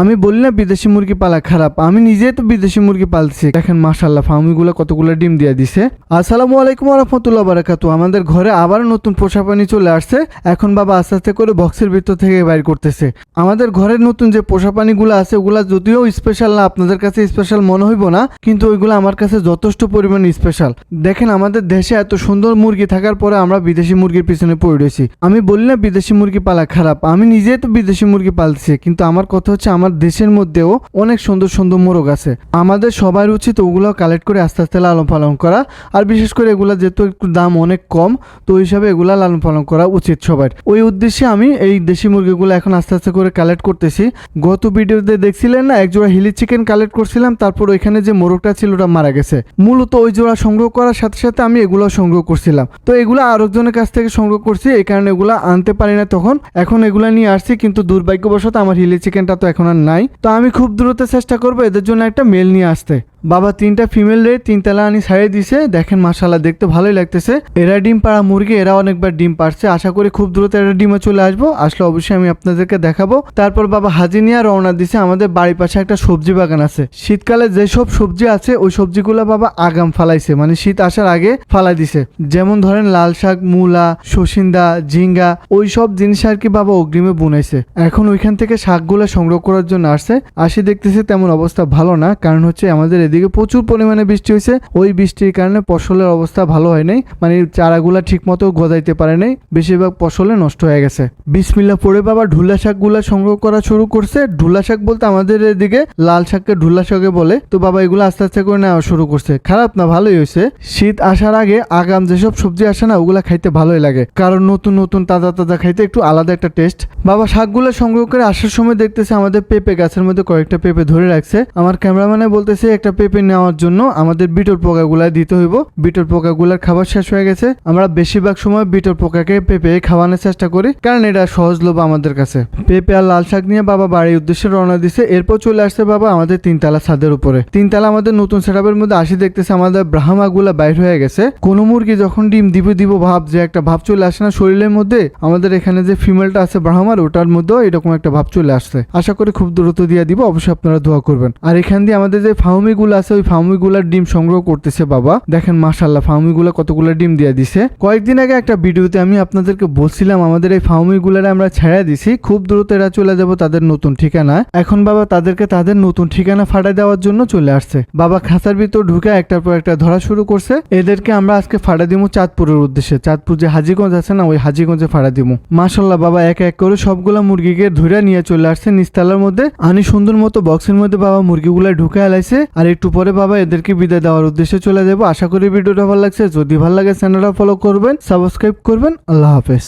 আমি বলি না বিদেশি মুরগি পালা খারাপ, আমি নিজে তো বিদেশি মুরগি পালছি দেখেন মাশাল্লাহ ফার্মিগুলো কতগুলো ডিম দিয়ে দিছে। আসসালামু আলাইকুম রহমতুল্লাহ বারাকাতু আমাদের ঘরে আবার নতুন পোষা পানি চলে আসছে। এখন বাবা আস্তে আস্তে করে বক্সের ভিতর থেকে বাইর করতেছে। আমাদের ঘরের নতুন যে পোষা পানিগুলো আছে, ওগুলা যদিও স্পেশাল না, আপনাদের কাছে স্পেশাল মনে হইব না, কিন্তু ওইগুলো আমার কাছে যথেষ্ট পরিমাণে স্পেশাল দেখেন আমাদের দেশে এত সুন্দর মুরগি থাকার পরে আমরা বিদেশি মুরগির পিছনে পড়ে রয়েছি। আমি বলি না বিদেশি মুরগি পালা খারাপ, আমি নিজে তো বিদেশি মুরগি পালছি কিন্তু আমার কথা হচ্ছে আমার দেশের মধ্যেও অনেক সুন্দর সুন্দর মোরগ আছে। আমাদের সবার উচিত ওগুলো কালেক্ট করে আস্তে আস্তে লালন পালন করা। আর বিশেষ করে এগুলা যেহেতু একটু দাম অনেক কম, তো ওই হিসাবে এগুলা লালন পালন করা উচিত সবার। ওই উদ্দেশ্যে আমি এই দেশি মুরগিগুলো এখন আস্তে আস্তে করে কালেক্ট করতেছি। গত ভিডিওতে দেখছিলেন না, এক জোড়া হিলি চিকেন কালেক্ট করছিলাম, তারপর ওইখানে যে মোরগটা ছিল ওটা মারা গেছে। মূলত ওই জোড়া সংগ্রহ করার সাথে সাথে আমি এগুলো সংগ্রহ করছিলাম। তো এগুলো আরেকজনের কাছ থেকে সংগ্রহ করছি, এই কারণে এগুলো আনতে পারি না তখন। এখন এগুলো নিয়ে আসছি, কিন্তু দুর্ভাগ্যবশত আমার হিলি চিকেনটা তো এখন আর নাই তো আমি খুব দ্রুত চেষ্টা করব এদের জন্য একটা মেল নিয়ে আসতে। বাবা তিনটা ফিমেল রে তিনতলা আনি ছাড়িয়ে দিছে। দেখেন মাশাল্লাহ দেখতে ভালোই লাগতেছে। এরা ডিম পাড়া মুরগি, এরা অনেকবার ডিম পারছে আশা করি খুব দ্রুত এরা ডিমে চলে আসব। আসলে অবশ্যই আমি আপনাদেরকে দেখাবো। তারপর বাবা হাজি নিয়ে রওনা দিছে আমাদের বাড়ির পাশে একটা সবজি বাগান আছে। শীতকালে যেসব সবজি আছে, ওই সবজিগুলো বাবা আগাম ফালাইছে। মানে শীত আসার আগে ফালাই দিছে। যেমন ধরেন লাল শাক, মূলা শসিন্দা ঝিঙ্গা ওই সব জিনিস আর কি বাবা অগ্রিমে বুনাইছে। এখন ওইখান থেকে শাকগুলো সংগ্রহ করার জন্য আসছে। আসি দেখতেছে তেমন অবস্থা ভালো না, কারণ হচ্ছে আমাদের এদিকে প্রচুর পরিমাণে বৃষ্টি হয়েছে। ওই বৃষ্টির কারণে ফসলের অবস্থা ভালো হয় নাই। মানে চারাগুলা ঠিক মতো গজাইতে পারে নাই। বেশিরভাগ ফসলে নষ্ট হয়ে গেছে। বিসমিল্লা পরে বাবা ঢুলা শাকগুলা সংগ্রহ করা শুরু করছে। ঢুলা শাক বলতে আমাদের এদিকে লাল শাককে ঢুলা শাকে বলে। তো বাবা এগুলো আস্তে আস্তে করে নেওয়া শুরু করছে। খারাপ না, ভালোই হয়েছে। শীত আসার আগে আগাম যেসব সবজি আসে না, ওগুলা খাইতে ভালোই লাগে। কারণ নতুন নতুন, তাজা তাজা খাইতে একটু আলাদা একটা টেস্ট। বাবা শাকগুলো সংগ্রহ করে আসার সময় দেখতেছে আমাদের পেঁপে গাছের মধ্যে কয়েকটা পেঁপে ধরে রাখছে। আমার ক্যামেরাম্যানে বলতেছে, একটা পেঁপে নেওয়ার জন্য আমাদের বিটর পোকাগুলা দিতে হইব। বিটর পোকাগুলার খাবার শেষ হয়ে গেছে। আমরা বেশিরভাগ সময় বিটর পোকাকে পেঁপে খাওয়ানোর চেষ্টা করি, কারণ এটা সহজলভ্য আমাদের কাছে। পেঁপে আর লাল শাক নিয়ে বাবা বাড়ির উদ্দেশ্যে রওনা দিছে। এরপর চলে আসছে বাবা আমাদের তিনতলা ছাদের উপরে। তিনতলা আমাদের নতুন সেটআপের মধ্যে আসি দেখতেছে আমাদের ব্রাহ্মাগুলা বাইর হয়ে গেছে। কোন মুরগি যখন ডিম দিব দিব ভাব যে একটা ভাব চলে আসে না শরীরের মধ্যে, আমাদের এখানে যে ফিমেলটা আছে ব্রাহ্মার, ওটার মধ্যেও এরকম একটা ভাব চলে আসছে। আশা করি খুব দ্রুত দিয়ে দিব, অবশ্যই আপনারা দোয়া করবেন। আর এখান দিয়ে আমাদের যে ফাউমিগুলো আছে, ওই ফাউমিগুলার ডিম সংগ্রহ করতেছে বাবা। দেখেন মাশাল্লাহ ফাউমিগুলো কতগুলো ডিম দিয়ে দিছে। কয়েকদিন আগে একটা ভিডিওতে আমি আপনাদেরকে বলছিলাম, আমাদের এই ফাউমিগুলারে আমরা ছেড়ে দিছি, খুব দ্রুত এরা চলে যাব তাদের নতুন ঠিকানা এখন বাবা তাদেরকে তাদের নতুন ঠিকানা ফাটাই দেওয়ার জন্য চলে আসছে। বাবা খাঁচার ভিতর ঢুকে একটার পর একটা ধরা শুরু করছে। এদেরকে আমরা আজকে ফাটা দিব চাঁদপুরের উদ্দেশ্যে। চাঁদপুর যে হাজিগঞ্জ আছে না, ওই হাজিগঞ্জে ফাটা দিব মাশাল্লাহ বাবা এক এক করে সবগুলা মুরগিকে ধরে নিয়ে চলে আসছে নিস্তালার মধ্যে। আনি সুন্দর মতো বক্সের মধ্যে বাবা মুরগিগুলা ঢুকে আলাইছে। আর একটু পরে বাবা এদেরকে বিদায় দেওয়ার উদ্দেশ্যে চলে যাব। আশা করি ভিডিওটা ভালো লাগছে। যদি ভালো লাগে চ্যানেলটা ফলো করবেন সাবস্ক্রাইব করবেন। আল্লাহ হাফেজ।